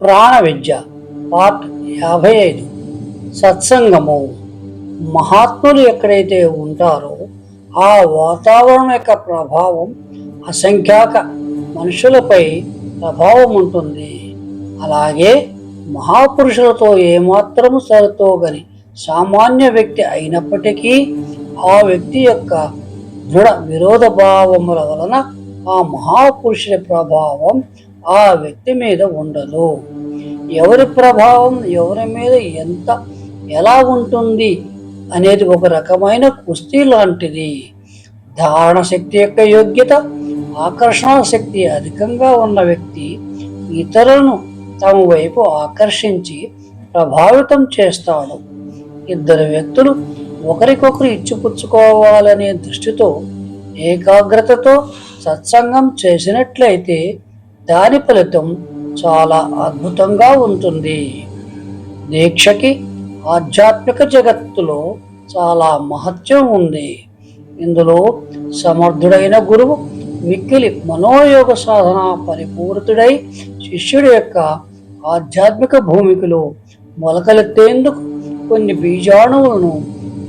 ప్రాణ విద్య పార్ట్ యాభై ఐదు సత్సంగము. మహాత్ములు ఎక్కడైతే ఉంటారో ఆ వాతావరణం యొక్క ప్రభావం అసంఖ్యాక మనుషులపై ప్రభావం ఉంటుంది. అలాగే మహాపురుషులతో ఏమాత్రము సరితోగని సామాన్య వ్యక్తి అయినప్పటికీ ఆ వ్యక్తి యొక్క దృఢ విరోధ భావముల వలన ఆ మహాపురుషుల ప్రభావం ఆ వ్యక్తి మీద ఉండదు. ఎవరి ప్రభావం ఎవరి మీద ఎంత ఎలా ఉంటుంది అనేది ఒక రకమైన కుస్తీ లాంటిది. ధారణ శక్తి యొక్క యోగ్యత ఆకర్షణ శక్తి అధికంగా ఉన్న వ్యక్తి ఇతరులను తమ వైపు ఆకర్షించి ప్రభావితం చేస్తాడు. ఇద్దరు వ్యక్తులు ఒకరికొకరు ఇచ్చిపుచ్చుకోవాలనే దృష్టితో ఏకాగ్రతతో సత్సంగం చేసినట్లయితే దాని ఫలితం చాలా అద్భుతంగా ఉంటుంది. దీక్షకి ఆధ్యాత్మిక జగత్తులో చాలా మహత్యం ఉంది. ఇందులో సమర్థుడైన గురువు మిక్కిలి మనోయోగ సాధన పరిపూరితుడై శిష్యుడి యొక్క ఆధ్యాత్మిక భూమికలో మొలకలెత్తేందుకు కొన్ని బీజాణువులను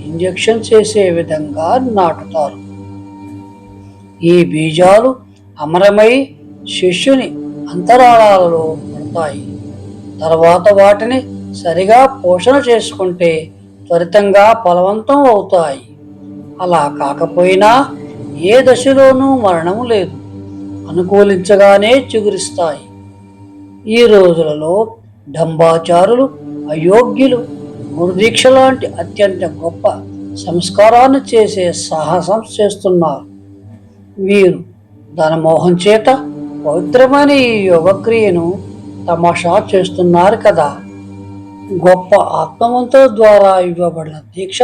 ఇంజెక్షన్ చేసే విధంగా నాటుతారు. ఈ బీజాలు అమరమై శిష్యుని అంతరాళాలలో పడతాయి తర్వాత వాటిని సరిగా పోషణ చేసుకుంటే త్వరితంగా ఫలవంతం అవుతాయి. అలా కాకపోయినా ఏ దశలోనూ మరణం లేదు. అనుకూలించగానే చిగురిస్తాయి. ఈ రోజులలో డంబాచారులు అయోగ్యులు గురుదీక్ష లాంటి అత్యంత గొప్ప సంస్కారాన్ని చేసే సాహసం చేస్తున్నారు. వీరు ధనమోహం చేత పవిత్రమైన ఈ యోగక్రియను తమాషా చేస్తున్నారు కదా. గొప్ప ఆత్మవంతుల ద్వారా ఇవ్వబడిన దీక్ష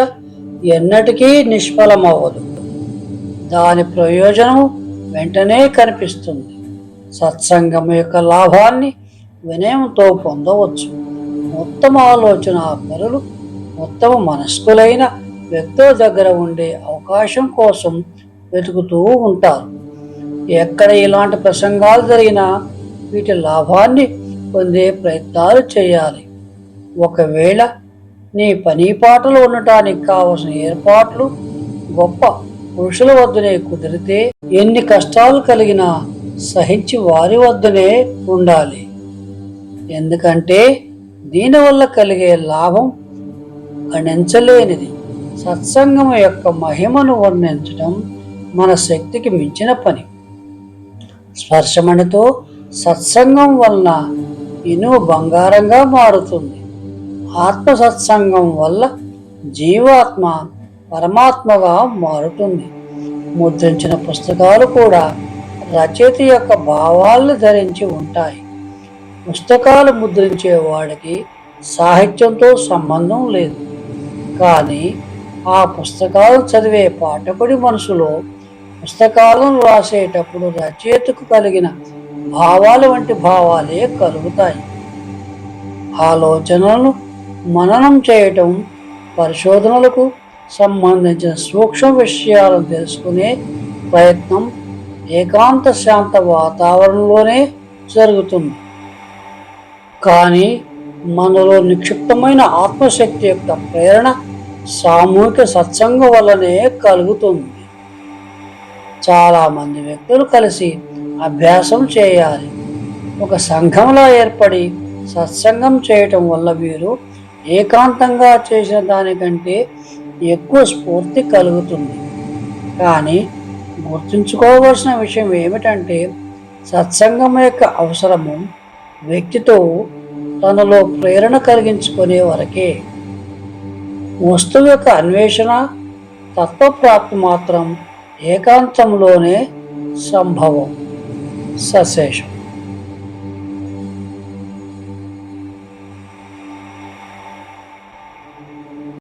ఎన్నటికీ నిష్ఫలమవ్వదు. దాని ప్రయోజనం వెంటనే కనిపిస్తుంది. సత్సంగం యొక్క లాభాన్ని వినయంతో పొందవచ్చు. ఉత్తమ ఆలోచన పరులు ఉత్తమ మనస్కులైన వ్యక్తుల దగ్గర ఉండే అవకాశం కోసం వెతుకుతూ ఉంటారు. ఎక్కడ ఇలాంటి ప్రసంగాలు జరిగినా వీటి లాభాన్ని పొందే ప్రయత్నాలు చేయాలి. ఒకవేళ నీ పని పాటలు ఉండటానికి కావలసిన ఏర్పాట్లు గొప్ప పురుషుల వద్దనే కుదిరితే ఎన్ని కష్టాలు కలిగినా సహించి వారి వద్దనే ఉండాలి. ఎందుకంటే దీనివల్ల కలిగే లాభం గణించలేనిది. సత్సంగం యొక్క మహిమను వర్ణించడం మన శక్తికి మించిన పని. స్పర్శమణితో సత్సంగం వలన ఇనుము బంగారంగా మారుతుంది. ఆత్మ సత్సంగం వల్ల జీవాత్మ పరమాత్మగా మారుతుంది. ముద్రించిన పుస్తకాలు కూడా రచయిత యొక్క భావాలను ధరించి ఉంటాయి. పుస్తకాలు ముద్రించే వాడికి సాహిత్యంతో సంబంధం లేదు. కానీ ఆ పుస్తకాలు చదివే పాఠకుడి మనసులో పుస్తకాలను రాసేటప్పుడు రచయితకు కలిగిన భావాలు వంటి భావాలే కలుగుతాయి. ఆలోచనలను మననం చేయటం పరిశోధనలకు సంబంధించిన సూక్ష్మ విషయాలను తెలుసుకునే ప్రయత్నం ఏకాంత శాంత వాతావరణంలోనే జరుగుతుంది. కానీ మనలో నిక్షిప్తమైన ఆత్మశక్తి యొక్క ప్రేరణ సామూహిక సత్సంగం వల్లనే కలుగుతుంది. చాలామంది వ్యక్తులు కలిసి అభ్యాసం చేయాలి. ఒక సంఘంలో ఏర్పడి సత్సంగం చేయటం వల్ల వీరు ఏకాంతంగా చేసిన దానికంటే ఎక్కువ స్ఫూర్తి కలుగుతుంది. కానీ గుర్తుంచుకోవాల్సిన విషయం ఏమిటంటే సత్సంగం యొక్క అవసరము వ్యక్తితో తనలో ప్రేరణ కలిగించుకునే వరకే. వస్తువు యొక్క అన్వేషణ తత్వప్రాప్తి మాత్రం ఏకాంతంలోనే సంభవం సశేషం